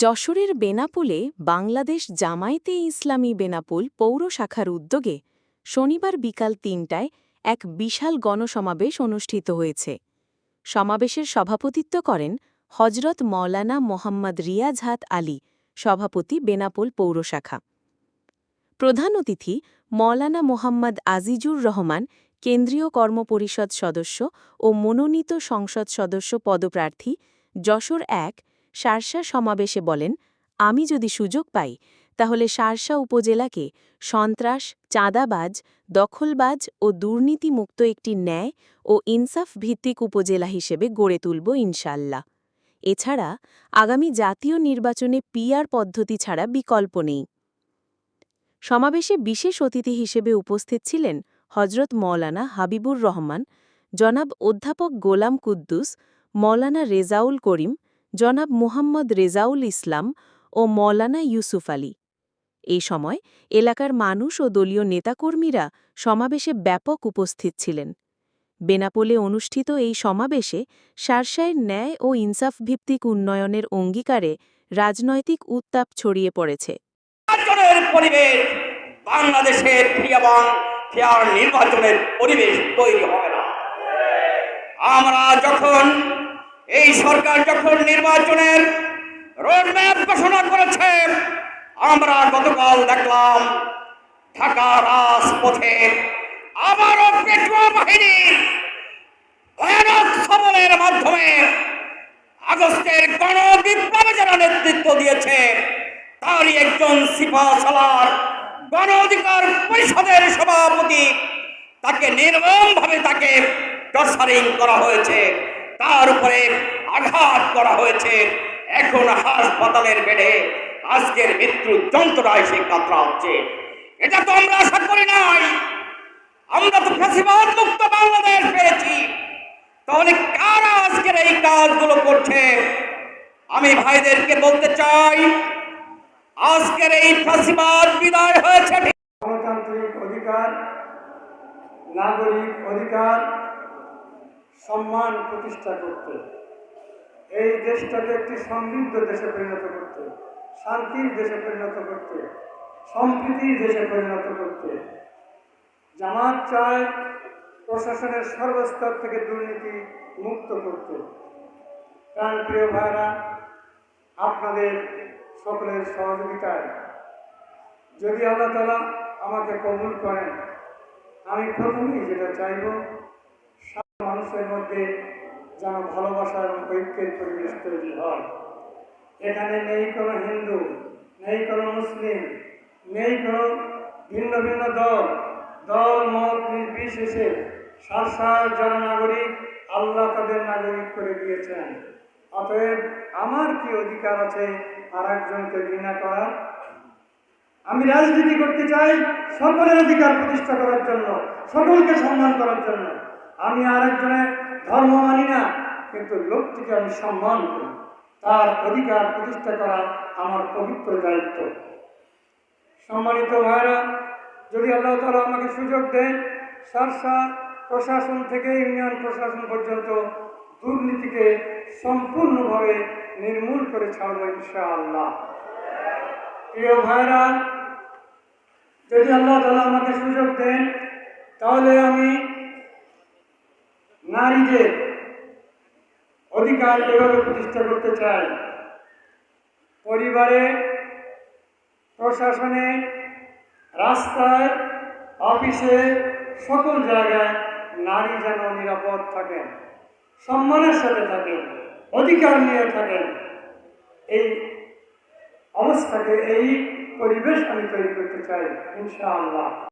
যশোরের বেনাপোলে বাংলাদেশ জামায়াতে ইসলামী বেনাপোল পৌর শাখার উদ্যোগে শনিবার বিকাল তিনটায় এক বিশাল গণসমাবেশ অনুষ্ঠিত হয়েছে। সমাবেশের সভাপতিত্ব করেন হজরত মৌলানা মোহাম্মদ রিয়াজ হাত আলী, সভাপতি বেনাপোল পৌর শাখা। প্রধান অতিথি মৌলানা মোহাম্মদ আজিজুর রহমান, কেন্দ্রীয় কর্মপরিষদ সদস্য ও মনোনীত সংসদ সদস্য পদপ্রার্থী যশোর এক সারসা সমাবেশে বলেন, আমি যদি সুযোগ পাই, তাহলে সারসা উপজেলাকে সন্ত্রাস, চাঁদাবাজ, দখলবাজ ও দুর্নীতিমুক্ত একটি ন্যায় ও ইনসাফ ভিত্তিক উপজেলা হিসেবে গড়ে তুলব ইনশাল্লাহ এছাড়া আগামী জাতীয় নির্বাচনে পিআর পদ্ধতি ছাড়া বিকল্প নেই। সমাবেশে বিশেষ অতিথি হিসেবে উপস্থিত ছিলেন হজরত মৌলানা হাবিবুর রহমান, জনাব অধ্যাপক গোলাম কুদ্দুস মৌলানা রেজাউল করিম জনাব মুহাম্মদ রেজাউল ইসলাম ও মৌলানা ইউসুফ আলী। এই সময় এলাকার মানুষ ও দলীয় নেতাকর্মীরা সমাবেশে ব্যাপক উপস্থিত ছিলেন। বেনাপোলে অনুষ্ঠিত এই সমাবেশে সারসায়ের ন্যায় ও ইনসাফ ভিত্তিক উন্নয়নের অঙ্গীকারে রাজনৈতিক উত্তাপ ছড়িয়ে পড়েছে। আমরা যখন এই সরকার যখন নির্বাচনের রোডম্যাপ ঘোষণা করেছে, আমরা গতকাল দেখলাম ঢাকা রাজপথে আবারও পেট্রোল বাহিনীর ভয়ানক খবরের মাধ্যমে আগস্টের গণ বিপ্লবে যারা নেতৃত্ব দিয়েছে, তারই একজন সিপা সালার গণ অধিকার পরিষদের সভাপতি, তাকে নির্মমভাবে তাকে টর্চারিং করা হয়েছে। তার উপরে আঘাত করা হয়েছে। এখন হাসপাতালের বেডে আজকের মৃত্যু যন্ত্রণায় সে কাতরা হচ্ছে। এটা তো আমরা আশা করি নাই। আমরা তো ফ্যাসিবাদ মুক্ত বাংলাদেশ পেয়েছি। তাহলে কারা আজকের এই কাজগুলো করছে? আমি ভাইদেরকে বলতে চাই, আজকের এই ফ্যাসিবাদ বিদায় হয়েছে। গণতান্ত্রিক অধিকার, নাগরিক অধিকার সম্মান প্রতিষ্ঠা করতে। এই দেশটাকে একটি সমৃদ্ধ দেশে পরিণত করতে, শান্তির দেশে পরিণত করতে, সম্প্রীতির দেশে পরিণত করতে। জামাত চায় প্রশাসনের সর্বস্তর থেকে দুর্নীতি মুক্ত করতে। প্রাণ প্রিয় ভাইরা আপনাদের সকলের সহযোগিতায় যদি আল্লাহ তালা আমাকে কবুল করেন, আমি প্রথমেই যেটা চাইব মানুষের মধ্যে যেন ভালোবাসা এবং ঐক্যের পরিবেশ তৈরি হয়। এখানে নেই কোনো হিন্দু, নেই কোনো মুসলিম, নেই কোনো ভিন্ন ভিন্ন দল। দল, মত নির্বিশেষে সারসার যারা নাগরিক আল্লাহ তাদের নাগরিক করে দিয়েছেন। অতএব আমার কি অধিকার আছে আর একজনকে ঘৃণা করার? আমি রাজনীতি করতে চাই সকলের অধিকার প্রতিষ্ঠা করার জন্য, সকলকে সম্মান করার জন্য। আমি আরেকজনের ধর্ম মানি না, কিন্তু লোকটিকে আমি সম্মান করি। তার অধিকার প্রতিষ্ঠা করা আমার পবিত্র দায়িত্ব। সম্মানিত ভাইরা, যদি আল্লাহ তালা আমাকে সুযোগ দেন, সারসা প্রশাসন থেকে ইউনিয়ন প্রশাসন পর্যন্ত দুর্নীতিকে সম্পূর্ণভাবে নির্মূল করে ছাড়ব ইনশাআল্লাহ। প্রিয় ভাইরা, যদি আল্লাহ তালা আমাকে সুযোগ দেন, তাহলে আমি নারীদের অধিকার এভাবে প্রতিষ্ঠা করতে চাই পরিবারে, প্রশাসনে, রাস্তায়, অফিসে, সকল জায়গায় নারী যেন নিরাপদ থাকেন, সম্মানের সাথে থাকেন, অধিকার নিয়ে থাকেন। এই অবস্থাকে, এই পরিবেশ আমি তৈরি করতে চাই, ইনশাআল্লাহ।